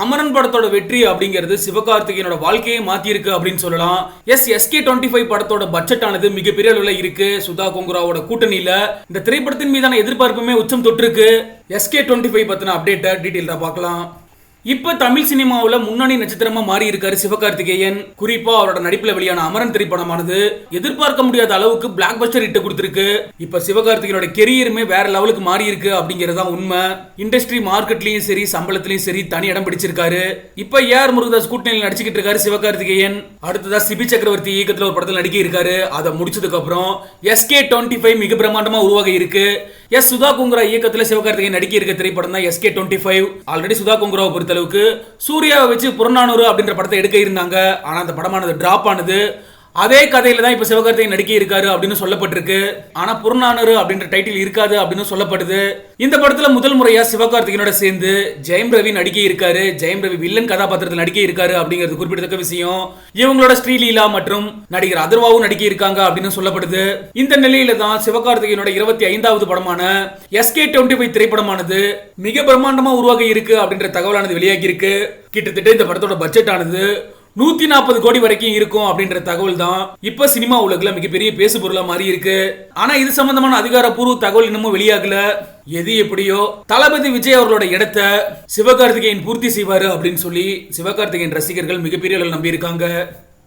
அமரன் படத்தோட வெற்றி அப்படிங்கிறது சிவகார்த்திகேயனோட வாழ்க்கையை மாத்திருக்கு அப்படின்னு சொல்லலாம். எஸ் எஸ்கே டுவெண்ட்டி ஃபைவ் படத்தோட பட்ஜெட் ஆனது மிகப்பெரிய அளவில் இருக்கு. சுதா கொங்குராவோட கூட்டணியில இந்த திரைப்படத்தின் மீதான எதிர்பார்ப்புமே உச்சம் தொட்டிருக்கு. எஸ்கே டுவெண்ட்டி ஃபைவ் பத்தின அப்டேட்டை டீட்டெயிலாக பார்க்கலாம். இப்ப தமிழ் சினிமாவில் முன்னணி நட்சத்திரமா மாறி இருக்காரு சிவகார்த்திகேயன். குறிப்பா அவரோட நடிப்புல வெளியான அமரன் திரைப்படமானது. எதிர்பார்க்க முடியாத அளவுக்கு பிளாக் பஸ்டர் இட்டு கொடுத்திருக்கு. இப்ப சிவகார்த்திகேயனோட கெரியருமே வேற லெவலுக்கு மாறி இருக்கு அப்படிங்கறது தான் உண்மை. இண்டஸ்ட்ரி மார்க்கெட்லயும் சரி சம்பளத்திலயும் சரி தனி இடம் பிடிச்சிருக்காரு. இப்ப ஏஆர் முருகதாஸ் கூட்டணியில் நடிச்சுக்கிட்டு இருக்காரு சிவகார்த்திகேயன். அடுத்ததா சிபி சக்கரவர்த்தி இயக்கத்துல ஒரு படத்தில் நடிக்க இருக்காரு. அதை முடிச்சதுக்கு அப்புறம் எஸ்கே டுவெண்ட்டி ஃபைவ் மிக பிரமாண்டமா உருவாக இருக்கு. எஸ் சுதா குங்குரா இயக்கத்தில் சிவகார்த்திகேயன் நடிக்க இருக்க திரைப்படம் தான் SK twenty five. Already Sudha குங்குராவை பொறுத்தளவுக்கு சூர்யாவை வச்சு புறநானூறு அப்படின்ற படத்தை எடுக்க இருந்தாங்க. ஆனால் அந்த படமானது டிராப் ஆனது. அதே கதையில தான் இப்போ சிவகார்த்திகேயன் நடிக்க இருக்காரு அப்படின்னு சொல்லப்பட்டிருக்கு. ஆனா புறநானூறு அப்படின்ற டைட்டில் இருக்காது அப்படின்னு சொல்லப்படுது. இந்த படத்துல முதல் முறையா சிவகார்த்திகேயனோட சேர்ந்து ஜெயம் ரவி நடிக்க இருக்காரு. ஜெயம் ரவி வில்லன் கதாபாத்திரத்தில் நடிக்க இருக்காரு அப்படிங்கிறது குறிப்பிடத்தக்க விஷயம். இவங்களோட ஸ்ரீலீலா மற்றும் நடிகர் அதர்வாவும் நடிக்க இருக்காங்க அப்படின்னு சொல்லப்படுது. இந்த நிலையில தான் சிவகார்த்திகேயனோட இருபத்தி ஐந்தாவது படமான எஸ்கே டுவெண்ட்டி ஃபைவ் திரைப்படமானது மிக பிரம்மாண்டமா உருவாகி இருக்கு அப்படின்ற தகவலானது வெளியாகி இருக்கு. கிட்டத்தட்ட இந்த படத்தோட பட்ஜெட் ஆனது நூத்தி நாற்பது கோடி வரைக்கும் இருக்கும் அப்படின்ற தகவல் தான் இப்ப சினிமா உலகில் மிகப்பெரிய பேசு பொருளா மாறி இருக்கு ஆனா இது சம்பந்தமான அதிகாரப்பூர்வ தகவல் இன்னமும் வெளியாகல. எது எப்படியோ தளபதி விஜய் அவர்களோட இடத்த சிவகார்த்திகேயன் பூர்த்தி செய்வாரு அப்படின்னு சொல்லி சிவகார்த்திகேயன் ரசிகர்கள் மிகப்பெரிய அளவில் நம்பி இருக்காங்க